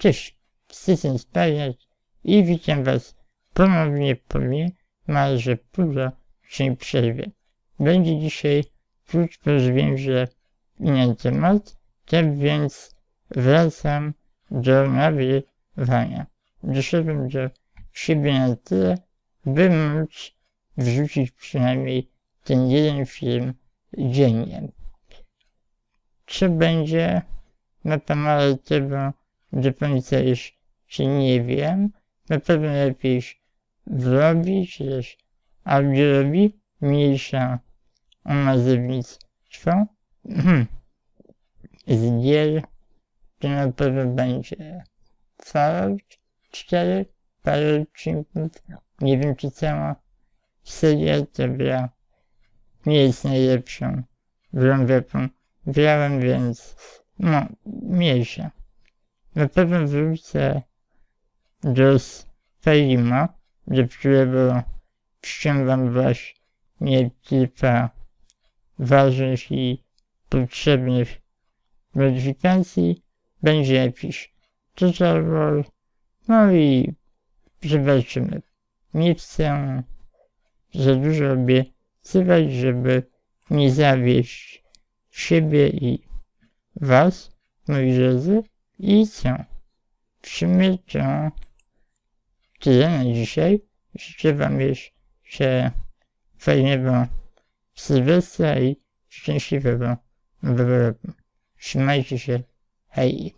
Cześć, System Spaniard i witam Was ponownie po mnie, malże półrocznej przerwie. Będzie dzisiaj krótko zwięźle inny temat, tak więc wracam do nagrywania. Doszedłem do siebie na tyle, by móc wrzucić przynajmniej ten jeden film dziennie. Co będzie na temat tego do końca jeszcze nie wiem. Na pewno lepiej wrobi, czy też audiorobi, mniejsza o nazewnictwo. Hmm. Z gier to na pewno będzie Fallout 4, parę odcinków. Nie wiem, czy cała seria to gra nie jest najlepszą grą, jaką grałem, więc no, mniejsza. Na pewno wrócę do Skyrima, do którego ściągam właśnie kilka ważnych i potrzebnych modyfikacji. Będzie jakiś tutorial, no i zobaczymy. Nie chcę za dużo obiecywać, żeby nie zawieść siebie i was, moi drodzy. Co? W to tyle na dzisiaj. Życzę wam jeszcze fajnego Sylwestra i szczęśliwego nowego roku. Trzymajcie się. Hej.